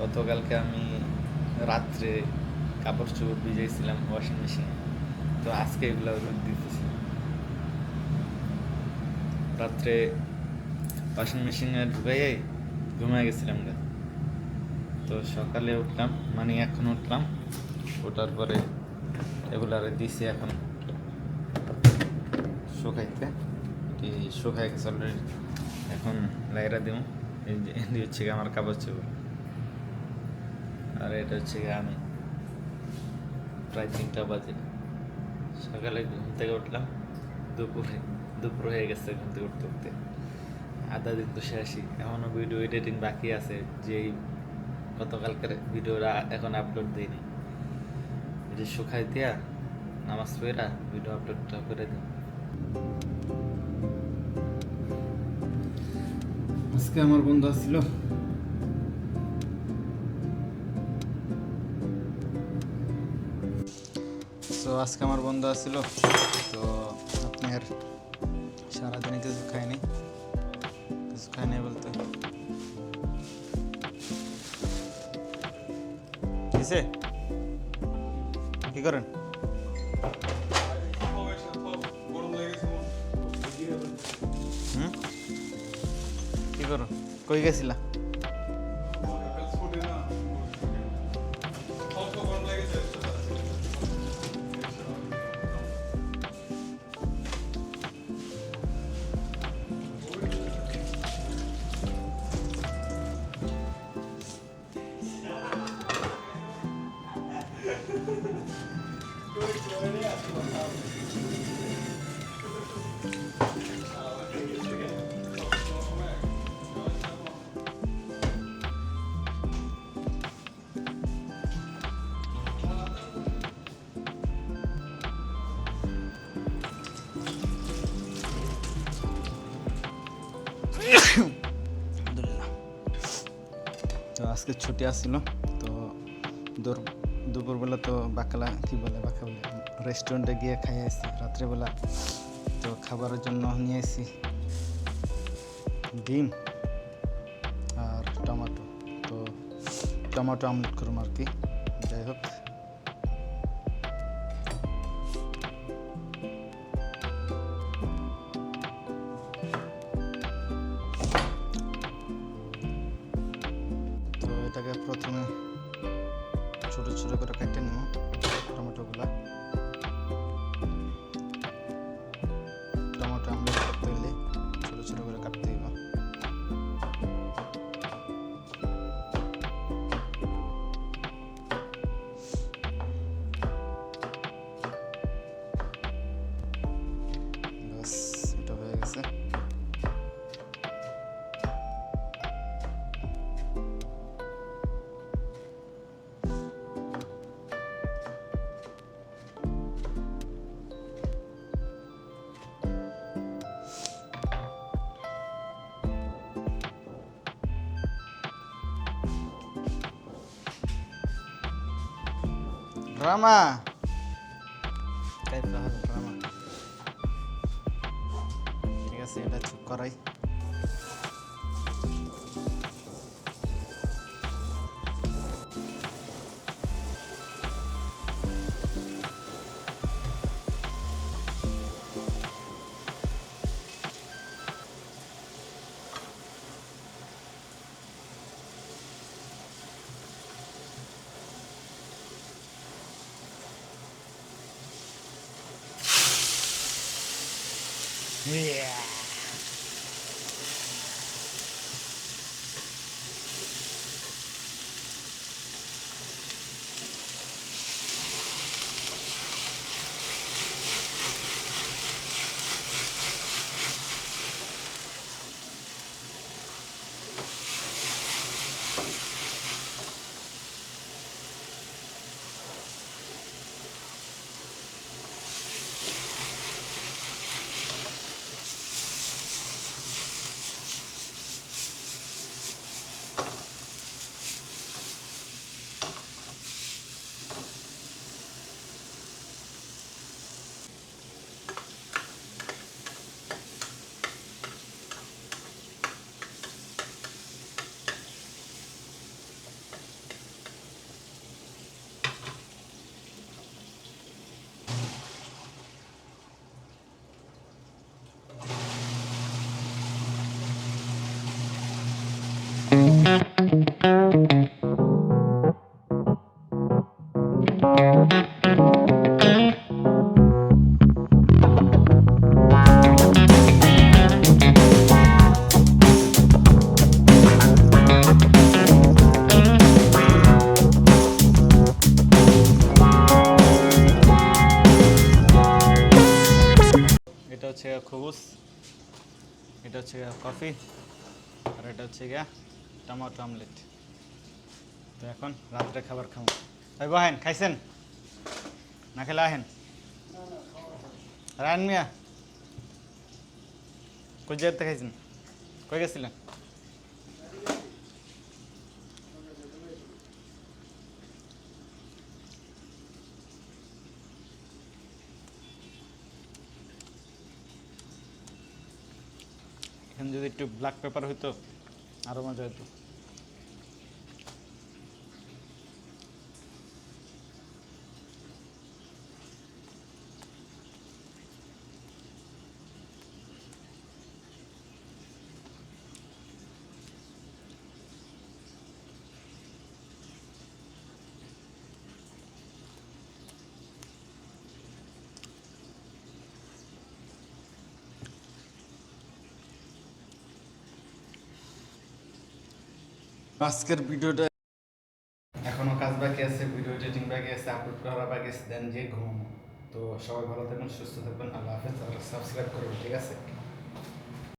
গতকালকে আমি রাত্রে কাপড় চোপড় ভিজাইছিলাম ওয়াশিং মেশিনে তো আজকে এগুলো রোদ দিতেছি। রাত্রে ওয়াশিং মেশিনে ঢুকাই ঘুমিয়ে গেছিলাম গা। তো সকালে উঠলাম মানে এখন উঠলাম, ওঠার পরে এগুলারে দিছি এখন শুকাইতে। এটি শুকাই গেছে অলরেডি এখন লাইরা দিব এই এটি হচ্ছে আমার কাপড় চোপড়। আর এটা হচ্ছে গিয়ে আমি। প্রায় তিনটা বাজে। সকালে ঘুম থেকে উঠলাম। দুপুরে, দুপুর হয়ে গেছে ঘুম থেকে উঠতে উঠতে। আধা দিন তো শেষই। এখনও ভিডিও এডিটিং বাকি আছে। যেই গতকালকের ভিডিওটা এখন আপলোড দিইনি। যে শুকাই দিয়া, নামাজ পড়া ভিডিও আপলোডটা করে দিই। আজকে আমার বন্ধু আসছিল। তো আজকে আমার বন্ধু আসছিল। তো আপনার সারাদিনে কিছু খাইনি কিছু খাইনি বলতে। কি করেন? কই গেছিলা তো আজকে ছুটি আসছিল তো দুপুরবেলা তো বাকালা, কি বলে, বাঁকা বলে রেস্টুরেন্টে গিয়ে খাই আসছি রাত্রেবেলা তো খাবারের জন্য নিয়ে এসেছি ডিম আর টমাটো, তো টমাটো আমলেট করুম আর কি, যাই হোক। ছোট ছোট করে Rama. ঠিক আছে এটা চুপ করাই Yeah. হচ্ছে খবুস, এটা হচ্ছে গিয়া কফি, আর এটা হচ্ছে গিয়া টমাটো আমলেট। তো এখন রাত্রে খাবার খাব ভাই বহেন, খাইছেন? না খেলে আহেন? রায়ন মিয়া, কই জায়গাতে খাইছেন? কই গেছিলেন? এখানে যদি একটু ব্ল্যাক পেপার হইতো আরও মজা হতো আজকের ভিডিওটা এখনও কাজ বাকি আছে ভিডিও এডিটিং বাকি আছে আপলোড করা বাকি আছে দেন যে ঘুম। তো সবাই ভালো থাকবেন, সুস্থ থাকবেন, আল্লাহ হাফেজ আর সাবস্ক্রাইব করবেন, ঠিক আছে?